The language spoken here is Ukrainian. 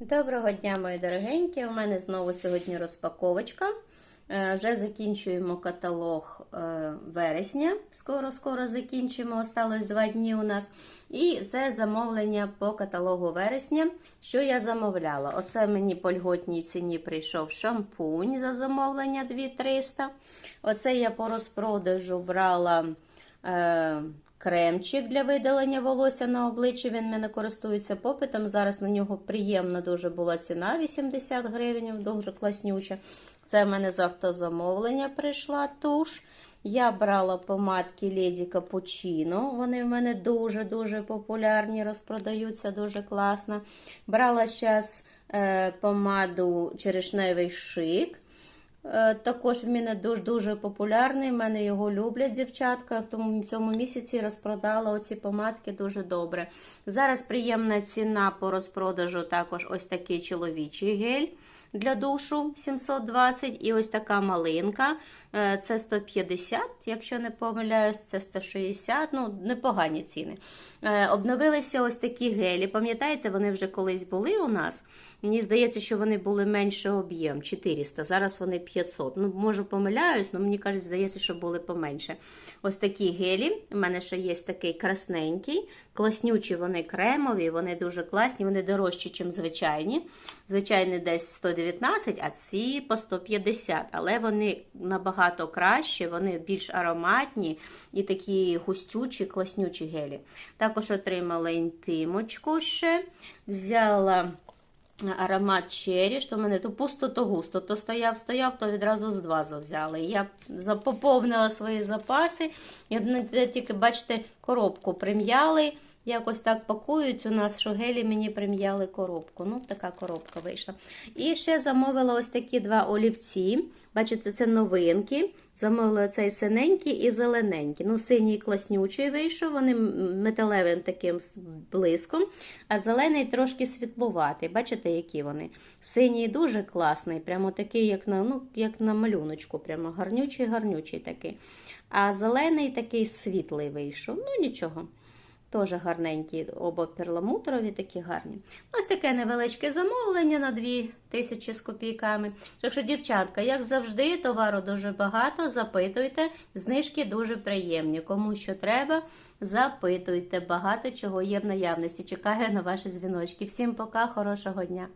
Доброго дня, мої дорогенькі! У мене знову сьогодні розпаковочка. Е, Вже закінчуємо каталог е, вересня. Скоро-скоро закінчимо. Осталось два дні у нас. І це замовлення по каталогу вересня. Що я замовляла? Оце мені по льготній ціні прийшов шампунь за замовлення 2300. Оце я по розпродажу брала. Кремчик для видалення волосся на обличчі, він мене користується попитом. Зараз на нього приємна дуже була ціна 80 гривень, дуже класнюча. Це в мене з автозамовлення прийшла туш. Я брала помадки Леді Капучино. Вони в мене дуже-дуже популярні, розпродаються дуже класно. Брала зараз е, помаду черешневий шик. Е, Також він мене дуже дуже популярний. в мене його люблять дівчатка. В тому цьому місяці розпродала оці помадки дуже добре. Зараз приємна ціна по розпродажу. Також ось такий чоловічий гель для душу 720 і ось така малинка. Е, Це 150, якщо не помиляюсь, це 160, ну непогані ціни. Е, Обновилися ось такі гелі. Пам'ятаєте, вони вже колись були у нас. Мені здається, що вони були менше об'єм 400, зараз вони 500. Ну, можу помиляюсь, але мені кажуть, здається, що були поменше. Ось такі гелі. У мене ще є такий красненький. Класнючі вони кремові, вони дуже класні, вони дорожчі, ніж звичайні. Звичайні десь 119, а ці по 150. Але вони набагато кращі, вони більш ароматні і такі густючі, класнючі гелі. Також отримала інтимочку ще. Взяла аромат черрі, що в мене то пусто, то густо. То стояв, стояв, то відразу з два завзяли. Я поповнила свої запаси. І тільки, бачите, коробку прим'яли. Якось так пакують у нас, що гелі мені прим'яли коробку. Ну, така коробка вийшла. І ще замовила ось такі два олівці. Бачите, це новинки. Замовила цей синенький і зелененький. Ну, синій класнючий вийшов, вони металевим таким блиском, а зелений трошки світлуватий. Бачите, які вони? Синій дуже класний, прямо такий, як на ну, як на малюночку, прямо гарнючий-гарнючий такий. А зелений такий світлий вийшов. Ну, нічого. Теж гарненькі, оба перламутрові, такі гарні. Ось таке невеличке замовлення на 2 тисячі з копійками. Так що, дівчатка, як завжди, товару дуже багато, запитуйте, знижки дуже приємні. Кому що треба, запитуйте. Багато чого є в наявності. Чекаю на ваші дзвіночки. Всім пока, хорошого дня!